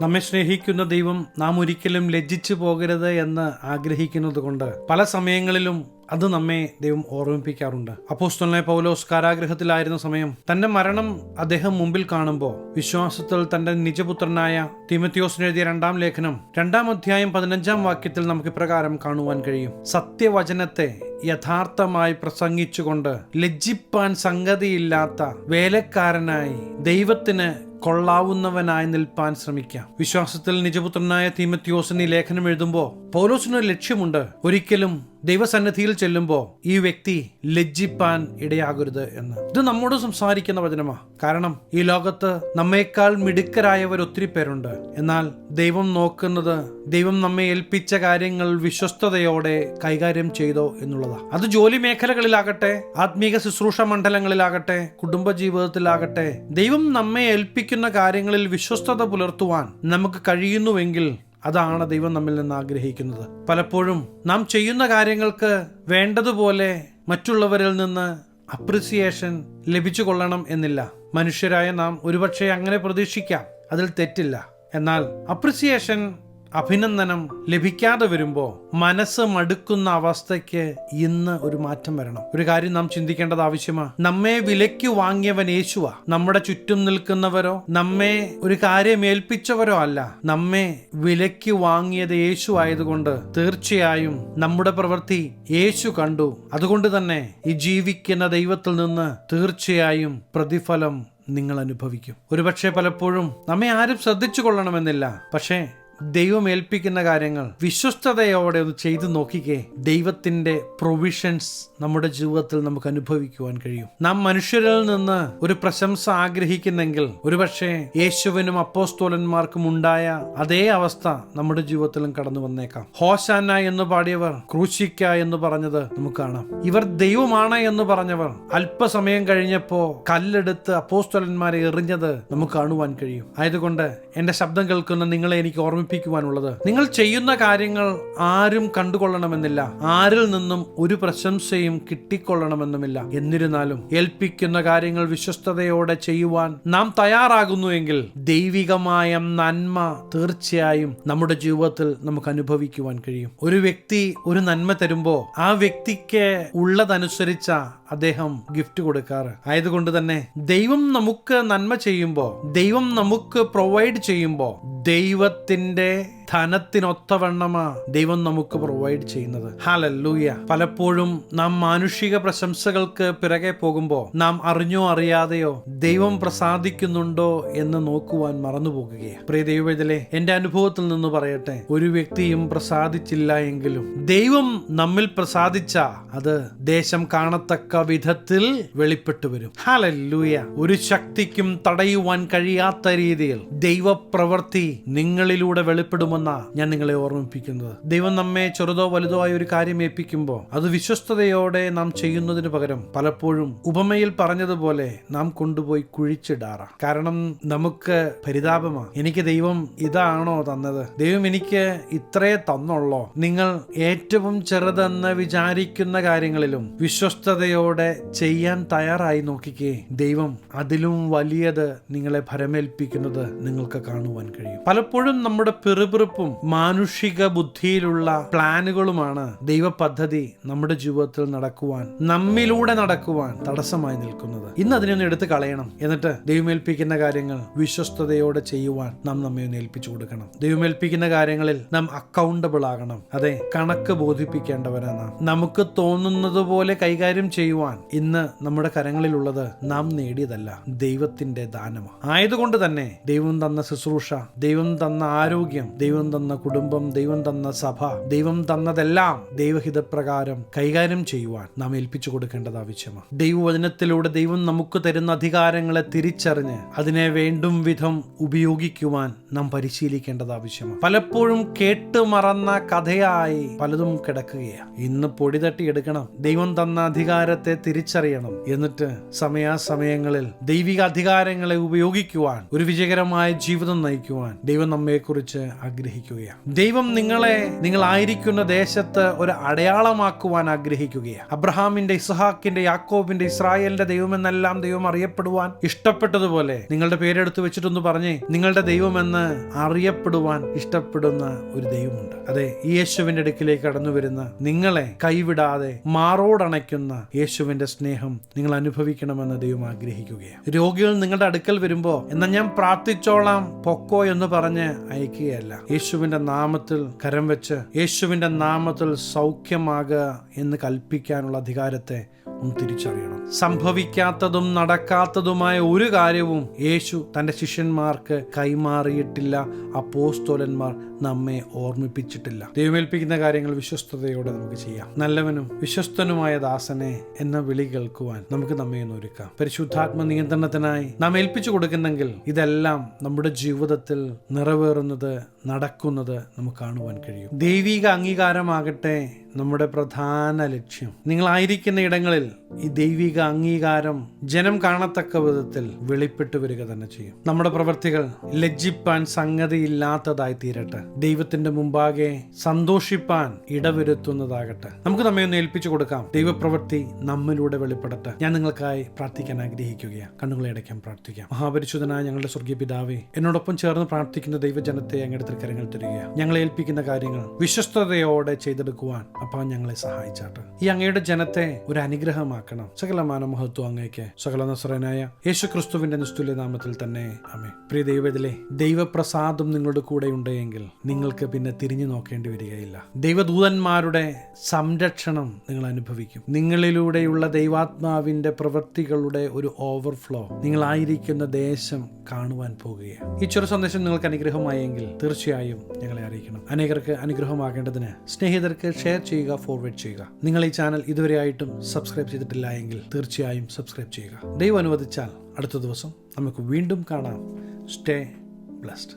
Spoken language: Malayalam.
നമ്മെ സ്നേഹിക്കുന്ന ദൈവം നാം ഒരിക്കലും ലജ്ജിച്ചു പോകരുത് എന്ന് ആഗ്രഹിക്കുന്നത് കൊണ്ട് പല സമയങ്ങളിലും അത് നമ്മെ ദൈവം ഓർമ്മിപ്പിക്കാറുണ്ട്. അപ്പോസ്തലനെ പൗലോസ് കാരാഗ്രഹത്തിലായിരുന്ന സമയം തന്റെ മരണം അദ്ദേഹം മുമ്പിൽ കാണുമ്പോൾ വിശ്വാസത്തിൽ തന്റെ നിജപുത്രനായ തിമത്യോസിന് എഴുതിയ രണ്ടാം ലേഖനം രണ്ടാം അധ്യായം പതിനഞ്ചാം വാക്യത്തിൽ നമുക്ക് ഇപ്രകാരം കാണുവാൻ കഴിയും. സത്യവചനത്തെ യഥാർത്ഥമായി പ്രസംഗിച്ചുകൊണ്ട് ലജ്ജിപ്പാൻ സംഗതിയില്ലാത്ത വേലക്കാരനായി ദൈവത്തിന് കൊള്ളാവുന്നവനായി നിൽപ്പാൻ ശ്രമിക്കാം. വിശ്വാസത്തിൽ നിജപുത്രനായ തീമത്യോസിന് ലേഖനം എഴുതുമ്പോൾ പൗലോസിനൊരു ലക്ഷ്യമുണ്ട്. ഒരിക്കലും ദൈവസന്നിധിയിൽ ചെല്ലുമ്പോൾ ഈ വ്യക്തി ലജ്ജിപ്പാൻ ഇടയാകരുത് എന്ന്. ഇത് നമ്മോട് സംസാരിക്കുന്ന വചനമാ. കാരണം ഈ ലോകത്ത് നമ്മേക്കാൾ മിടുക്കരായവർ ഒത്തിരി പേരുണ്ട്. എന്നാൽ ദൈവം നോക്കുന്നത് ദൈവം നമ്മെ ഏൽപ്പിച്ച കാര്യങ്ങൾ വിശ്വസ്തയോടെ കൈകാര്യം ചെയ്തോ എന്നുള്ളതാ. അത് ജോലി മേഖലകളിലാകട്ടെ ആത്മീക ശുശ്രൂഷ മണ്ഡലങ്ങളിലാകട്ടെ കുടുംബ ജീവിതത്തിലാകട്ടെ ദൈവം നമ്മെ ഏൽപ്പിക്കുന്ന കാര്യങ്ങളിൽ വിശ്വസ്തത പുലർത്തുവാൻ നമുക്ക് കഴിയുന്നുവെങ്കിൽ അതാണ് ദൈവം നമ്മിൽ നിന്ന് ആഗ്രഹിക്കുന്നത്. പലപ്പോഴും നാം ചെയ്യുന്ന കാര്യങ്ങൾക്ക് വേണ്ടതുപോലെ മറ്റുള്ളവരിൽ നിന്ന് അപ്രിസിയേഷൻ ലഭിച്ചു കൊള്ളണം എന്നില്ല. മനുഷ്യരായ നാം ഒരുപക്ഷെ അങ്ങനെ പ്രതീക്ഷിക്കാം. അതിൽ തെറ്റില്ല. എന്നാൽ അപ്രിസിയേഷൻ അഭിനന്ദനം ലഭിക്കാതെ വരുമ്പോൾ മനസ്സ് മടുക്കുന്ന അവസ്ഥയ്ക്ക് ഇന്ന് ഒരു മാറ്റം വരണം. ഒരു കാര്യം നാം ചിന്തിക്കേണ്ടത് ആവശ്യമാണ് നമ്മെ വിലയ്ക്ക് വാങ്ങിയവൻ യേശുവാ. നമ്മുടെ ചുറ്റും നിൽക്കുന്നവരോ നമ്മെ ഒരു കാര്യം ഏൽപ്പിച്ചവരോ അല്ല. നമ്മെ വിലയ്ക്ക് വാങ്ങിയത് യേശു ആയതുകൊണ്ട് തീർച്ചയായും നമ്മുടെ പ്രവൃത്തി യേശു കണ്ടു. അതുകൊണ്ട് തന്നെ ഈ ജീവിക്കുന്ന ദൈവത്തിൽ നിന്ന് തീർച്ചയായും പ്രതിഫലം നിങ്ങൾ അനുഭവിക്കും. ഒരുപക്ഷെ പലപ്പോഴും നമ്മെ ആരും ശ്രദ്ധിച്ചു കൊള്ളണമെന്നില്ല. പക്ഷേ ദൈവം ഏൽപ്പിക്കുന്ന കാര്യങ്ങൾ വിശ്വസ്തതയോടെ ഒന്ന് ചെയ്തു നോക്കിക്കേ. ദൈവത്തിന്റെ പ്രൊവിഷൻസ് നമ്മുടെ ജീവിതത്തിൽ നമുക്ക് അനുഭവിക്കുവാൻ കഴിയും. നാം മനുഷ്യരിൽ നിന്ന് ഒരു പ്രശംസ ആഗ്രഹിക്കുന്നെങ്കിൽ ഒരുപക്ഷെ യേശുവിനും അപ്പോസ്തോലന്മാർക്കും ഉണ്ടായ അതേ അവസ്ഥ നമ്മുടെ ജീവിതത്തിലും കടന്നു വന്നേക്കാം. ഹോശാന എന്ന് പാടിയവർ ക്രൂശിക്ക എന്ന് പറഞ്ഞത് നമുക്ക് കാണാം. ഇവർ ദൈവമാണ് എന്ന് പറഞ്ഞവർ അല്പസമയം കഴിഞ്ഞപ്പോ കല്ലെടുത്ത് അപ്പോസ്തോലന്മാരെ എറിഞ്ഞത് നമുക്ക് കാണുവാൻ കഴിയും. ആയതുകൊണ്ട് എന്റെ ശബ്ദം കേൾക്കുന്ന നിങ്ങളെ എനിക്ക് ഓർമ്മിപ്പിക്കുവാനുള്ളത് നിങ്ങൾ ചെയ്യുന്ന കാര്യങ്ങൾ ആരും കണ്ടുകൊള്ളണമെന്നില്ല. ആരിൽ നിന്നും ഒരു പ്രശംസയും കിട്ടിക്കൊള്ളണമെന്നുമില്ല. എന്നിരുന്നാലും ഏൽപ്പിക്കുന്ന കാര്യങ്ങൾ വിശ്വസ്തയോടെ ചെയ്യുവാൻ നാം തയ്യാറാകുന്നുവെങ്കിൽ ദൈവികമായ നന്മ തീർച്ചയായും നമ്മുടെ ജീവിതത്തിൽ നമുക്ക് അനുഭവിക്കുവാൻ കഴിയും. ഒരു വ്യക്തി ഒരു നന്മ തരുമ്പോ ആ വ്യക്തിക്ക് ഉള്ളതനുസരിച്ച അദ്ദേഹം ഗിഫ്റ്റ് കൊടുക്കാറ്. ആയതുകൊണ്ട് തന്നെ ദൈവം നമുക്ക് നന്മ ചെയ്യുമ്പോൾ ദൈവം നമുക്ക് പ്രൊവൈഡ് ചെയ്യുമ്പോൾ ദൈവത്തിന്റെ ധനത്തിനൊത്തവണ്ണമാ ദൈവം നമുക്ക് പ്രൊവൈഡ് ചെയ്യുന്നത്. ഹാലല്ലൂയ പലപ്പോഴും നാം മാനുഷിക പ്രശംസകൾക്ക് പിറകെ പോകുമ്പോൾ നാം അറിഞ്ഞോ അറിയാതെയോ ദൈവം പ്രസാദിക്കുന്നുണ്ടോ എന്ന് നോക്കുവാൻ മറന്നുപോകുകയാണ് പ്രിയ ദൈവത്തിലെ എന്റെ അനുഭവത്തിൽ നിന്ന് പറയട്ടെ. ഒരു വ്യക്തിയും പ്രസാദിച്ചില്ല എങ്കിലും ദൈവം നമ്മിൽ പ്രസാദിച്ച അത് ദേശം കാണത്തക്ക വിധത്തിൽ വെളിപ്പെട്ടു വരും. ഹാലല്ലൂയ ഒരു ശക്തിക്കും തടയുവാൻ കഴിയാത്ത രീതിയിൽ ദൈവപ്രവൃത്തി നിങ്ങളിലൂടെ വെളിപ്പെടുമെന്ന ഞാൻ നിങ്ങളെ ഓർമ്മിപ്പിക്കുന്നത്. ദൈവം നമ്മെ ചെറുതോ വലുതോ ആയ ഒരു കാര്യം ഏൽപ്പിക്കുമ്പോൾ അത് വിശ്വസ്തയോടെ നാം ചെയ്യുന്നതിന് പകരം പലപ്പോഴും ഉപമയിൽ പറഞ്ഞതുപോലെ നാം കൊണ്ടുപോയി കുഴിച്ചിടാറ. കാരണം നമുക്ക് പരിതാപമാ. എനിക്ക് ദൈവം ഇതാണോ തന്നത്? ദൈവം എനിക്ക് ഇത്രേ തന്നുള്ളോ? നിങ്ങൾ ഏറ്റവും ചെറുതെന്ന് വിചാരിക്കുന്ന കാര്യങ്ങളിലും വിശ്വസ്തയോടെ ചെയ്യാൻ തയ്യാറായി നോക്കിക്കേ. ദൈവം അതിലും വലിയത് നിങ്ങളെ ഭരമേൽപ്പിക്കുന്നത് നിങ്ങൾക്ക് കാണുവാൻ കഴിയും. പലപ്പോഴും നമ്മുടെ പിറുപിറുപ്പും മാനുഷിക ബുദ്ധിയിലുള്ള പ്ലാനുകളുമാണ് ദൈവ പദ്ധതി നമ്മുടെ ജീവിതത്തിൽ നടക്കുവാൻ നമ്മിലൂടെ നടക്കുവാൻ തടസ്സമായി നിൽക്കുന്നത്. ഇന്ന് അതിനൊന്ന് എടുത്തു കളയണം. എന്നിട്ട് ദൈവമേൽപ്പിക്കുന്ന കാര്യങ്ങൾ വിശ്വസ്തയോടെ ചെയ്യുവാൻ നാം നമ്മെ ഏൽപ്പിച്ചു കൊടുക്കണം. ദൈവമേൽപ്പിക്കുന്ന കാര്യങ്ങളിൽ നാം അക്കൗണ്ടബിൾ ആകണം. അതെ കണക്ക് ബോധിപ്പിക്കേണ്ടവരാ നാം. നമുക്ക് തോന്നുന്നത് പോലെ കൈകാര്യം ചെയ്യുവാൻ ഇന്ന് നമ്മുടെ കരങ്ങളിലുള്ളത് നാം നേടിയതല്ല ദൈവത്തിന്റെ ദാനമാണ്. ആയതുകൊണ്ട് തന്നെ ദൈവം തന്ന ശുശ്രൂഷ ദൈവം തന്ന ആരോഗ്യം ദൈവം തന്ന കുടുംബം ദൈവം തന്ന സഭ ദൈവം തന്നതെല്ലാം ദൈവഹിതപ്രകാരം കൈകാര്യം ചെയ്യുവാൻ നാം ഏൽപ്പിച്ചു കൊടുക്കേണ്ടത് ആവശ്യമാണ്. ദൈവവചനത്തിലൂടെ ദൈവം നമുക്ക് തരുന്ന അധികാരങ്ങളെ തിരിച്ചറിഞ്ഞ് അതിനെ വേണ്ടും വിധം ഉപയോഗിക്കുവാൻ നാം പരിശീലിക്കേണ്ടത് ആവശ്യമാണ്. പലപ്പോഴും കേട്ട് മറന്ന കഥയായി പലതും കിടക്കുകയാണ്. ഇന്ന് പൊടി തട്ടിയെടുക്കണം ദൈവം തന്ന അധികാരത്തെ തിരിച്ചറിയണം എന്നിട്ട് സമയാസമയങ്ങളിൽ ദൈവിക അധികാരങ്ങളെ ഉപയോഗിക്കുവാൻ ഒരു വിജയകരമായ ജീവിതം നയിക്കുവാൻ ദൈവം നമ്മെക്കുറിച്ച് ആഗ്രഹിക്കുകയാണ്. ദൈവം നിങ്ങളെ നിങ്ങളായിരിക്കുന്ന ദേശത്ത് ഒരു അടയാളമാക്കുവാൻ ആഗ്രഹിക്കുകയാണ്. അബ്രഹാമിന്റെ ഇസ്ഹാക്കിന്റെ യാക്കോബിന്റെ ഇസ്രായേലിന്റെ ദൈവമെന്നെല്ലാം ദൈവം അറിയപ്പെടുവാൻ ഇഷ്ടപ്പെട്ടതുപോലെ നിങ്ങളുടെ പേരെടുത്ത് വെച്ചിട്ടൊന്ന് പറഞ്ഞേ. നിങ്ങളുടെ ദൈവമെന്ന് അറിയപ്പെടുവാൻ ഇഷ്ടപ്പെടുന്ന ഒരു ദൈവമുണ്ട്. അതെ ഈ യേശുവിന്റെ അടുക്കിലേക്ക് കടന്നു വരുന്ന നിങ്ങളെ കൈവിടാതെ മാറോടണയ്ക്കുന്ന യേശുവിന്റെ സ്നേഹം നിങ്ങൾ അനുഭവിക്കണമെന്ന് ദൈവം ആഗ്രഹിക്കുകയാണ്. രോഗികൾ നിങ്ങളുടെ അടുക്കൽ വരുമ്പോ എന്നാൽ ഞാൻ പ്രാർത്ഥിച്ചോളാം പൊക്കോ എന്ന് പറഞ്ഞ് അയക്കുകയല്ല. യേശുവിന്റെ നാമത്തിൽ കരം വെച്ച് യേശുവിന്റെ നാമത്തിൽ സൗഖ്യമാകുക എന്ന് കൽപ്പിക്കാനുള്ള അധികാരത്തെ ഒന്ന് തിരിച്ചറിയണം. സംഭവിക്കാത്തതും നടക്കാത്തതുമായ ഒരു കാര്യവും യേശു തന്റെ ശിഷ്യന്മാർക്ക് കൈമാറിയിട്ടില്ല. അപ്പോസ്തോലന്മാർ നമ്മെ ഓർമ്മിപ്പിച്ചിട്ടില്ല. ദൈവമേൽപ്പിക്കുന്ന കാര്യങ്ങൾ വിശ്വസ്തയോടെ നമുക്ക് ചെയ്യാം. നല്ലവനും വിശ്വസ്തനുമായ ദാസനെ എന്ന വിളി കേൾക്കുവാൻ നമുക്ക് നമ്മെ ഒന്ന് ഒരുക്കാം. പരിശുദ്ധാത്മ നിയന്ത്രണത്തിനായി നാം ഏൽപ്പിച്ചു കൊടുക്കുന്നെങ്കിൽ ഇതെല്ലാം നമ്മുടെ ജീവിതത്തിൽ നിറവേറുന്നത് നടക്കുന്നത് നമുക്ക് കാണുവാൻ കഴിയും. ദൈവിക അംഗീകാരമാകട്ടെ നമ്മുടെ പ്രധാന ലക്ഷ്യം. നിങ്ങളായിരിക്കുന്ന ഇടങ്ങളിൽ ഈ ദൈവിക അംഗീകാരം ജനം കാണത്തക്ക വിധത്തിൽ വെളിപ്പെട്ടു വരിക തന്നെ ചെയ്യും. നമ്മുടെ പ്രവൃത്തികൾ ലജ്ജിപ്പാൻ സംഗതിയില്ലാത്തതായി തീരട്ടെ. ദൈവത്തിന്റെ മുമ്പാകെ സന്തോഷിപ്പാൻ ഇടവരുത്തുന്നതാകട്ടെ. നമുക്ക് നമ്മെ ഒന്ന് ഏൽപ്പിച്ചു കൊടുക്കാം. ദൈവപ്രവൃത്തി നമ്മിലൂടെ വെളിപ്പെടട്ടെ. ഞാൻ നിങ്ങൾക്കായി പ്രാർത്ഥിക്കാൻ ആഗ്രഹിക്കുകയാണ് കണ്ണുകളെ അടയ്ക്കാൻ പ്രാർത്ഥിക്കാം. മഹാപരിശുദ്ധനായ ഞങ്ങളുടെ സ്വർഗീയ പിതാവേ എന്നോടൊപ്പം ചേർന്ന് പ്രാർത്ഥിക്കുന്ന ദൈവജനത്തെ അങ്ങയുടെ തൃക്കരങ്ങൾ തരിക ഞങ്ങളെ ഏൽപ്പിക്കുന്ന കാര്യങ്ങൾ വിശ്വസ്തയോടെ ചെയ്തെടുക്കുവാൻ അപ്പം ഞങ്ങളെ സഹായിച്ചാട്ടെ. ഈ അങ്ങയുടെ ജനത്തെ ഒരു അനുഗ്രഹമാക്കണം സകലമാന മഹത്വം അങ്ങേക്ക് സകല നസ്രനായ യേശു ക്രിസ്തുവിന്റെ നാമത്തിൽ തന്നെ. അമേ പ്രിയ ദൈവത്തിലെ ദൈവപ്രസാദം നിങ്ങളുടെ കൂടെ ഉണ്ടെങ്കിൽ നിങ്ങൾക്ക് പിന്നെ തിരിഞ്ഞു നോക്കേണ്ടി വരികയില്ല. ദൈവദൂതന്മാരുടെ സംരക്ഷണം നിങ്ങൾ അനുഭവിക്കും. നിങ്ങളിലൂടെയുള്ള ദൈവാത്മാവിന്റെ പ്രവൃത്തികളുടെ ഒരു ഓവർഫ്ലോ നിങ്ങളായിരിക്കുന്ന ദേശം കാണുവാൻ പോകുകയാണ്. ഈ ചെറു സന്ദേശം നിങ്ങൾക്ക് അനുഗ്രഹമായെങ്കിൽ തീർച്ചയായും ഞങ്ങളെ അറിയിക്കണം. അനേകർക്ക് അനുഗ്രഹമാകേണ്ടതിന് സ്നേഹിതർക്ക് ഷെയർ ചെയ്യുക ഫോർവേഡ് ചെയ്യുക. നിങ്ങൾ ഈ ചാനൽ ഇതുവരെയായിട്ടും ചെയ്തിട്ടില്ല എങ്കിൽ തീർച്ചയായും സബ്സ്ക്രൈബ് ചെയ്യുക. ദൈവം അനുവദിച്ചാൽ അടുത്ത ദിവസം നമുക്ക് വീണ്ടും കാണാം. Stay blessed